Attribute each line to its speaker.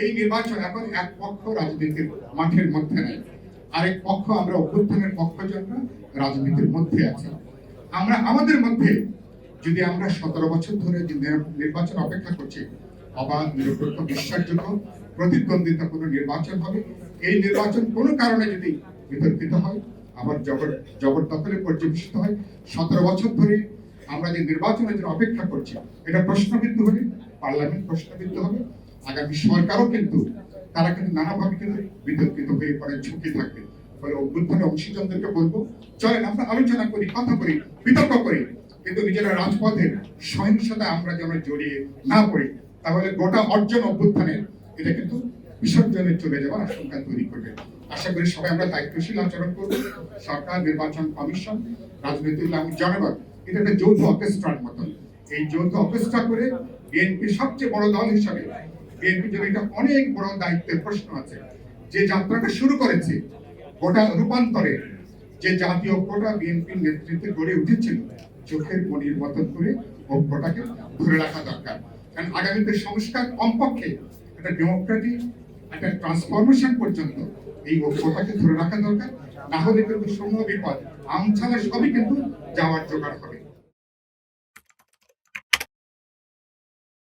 Speaker 1: এই নির্বাচন এখন এক পক্ষ রাজনীতির মাঠের মধ্যে নেই। আরেক পক্ষ আমরা অভ্যুত্থানের পক্ষজনরা রাজনীতির মধ্যে আছি। আমরা আমাদের মধ্যে যদি আমরা সতেরো বছর ধরে যে নির্বাচন অপেক্ষা করছি, অবাধ, নিরপেক্ষ, বিশ্বাসযোগ্য প্রতিদ্বন্দ্বিতা কোনো নির্বাচন হবে। এই নির্বাচন কোনো কারণে যদি বিতর্কিত হয়, আবার জবর জবরদখলে পর্যবেসিত হয়, সতেরো বছর ধরে আমরা যে নির্বাচনের জন্য অপেক্ষা করছি, এটা প্রশ্নবিদ্ধ হলে, পার্লামেন্ট প্রশ্নবিদ্ধ হবে। আগামী সরকারও কিন্তু, তারা কিন্তু নানাভাবে কিন্তু বিতর্কিত হয়ে পড়ে, ঝুঁকি থাকবে ফলে অংশীজনদেরকে বলব, চলেন আমরা আলোচনা করি, কথা করি বিতর্ক করি। কিন্তু নিজেরা রাজপথের সহিংসতা আমরা যেন জড়িয়ে না পড়ি, তাহলে গোটা অর্জন অভ্যুত্থানের এটা কিন্তু চলে যাওয়ার আশঙ্কা তৈরি করবে। আশা করি সবাই আমরা দায়িত্বশীল আচরণ করব, সরকার, নির্বাচন, কমিশন, রাজনৈতিক জনগণ, এটা একটা যৌথ অর্কেস্ট্রার মতন। এই যৌথ অর্কেস্ট্রা করে বিএনপি সবচেয়ে বড় দল হিসাবে বিএনপি জন্য এটা অনেক বড় দায়িত্বের প্রশ্ন আছে। যে যাত্রাটা শুরু করেছে গোটা রূপান্তরে যে জাতীয় ঐক্যটা বিএনপির নেতৃত্বে গড়ে উঠেছিল, চোখের মনির মতন করে ঐক্যটাকে ধরে রাখা দরকার। কারণ আগামীতে সংস্কার কমপক্ষে একটা ডেমোক্রেটিক একটা ট্রান্সফরমেশন পর্যন্ত এই ঐক্যটাকে ধরে রাখা দরকার। না হলে কিন্তু সমূহ বিপদ আমছালা সবই কিন্তু যাওয়ার জোগাড় হবে।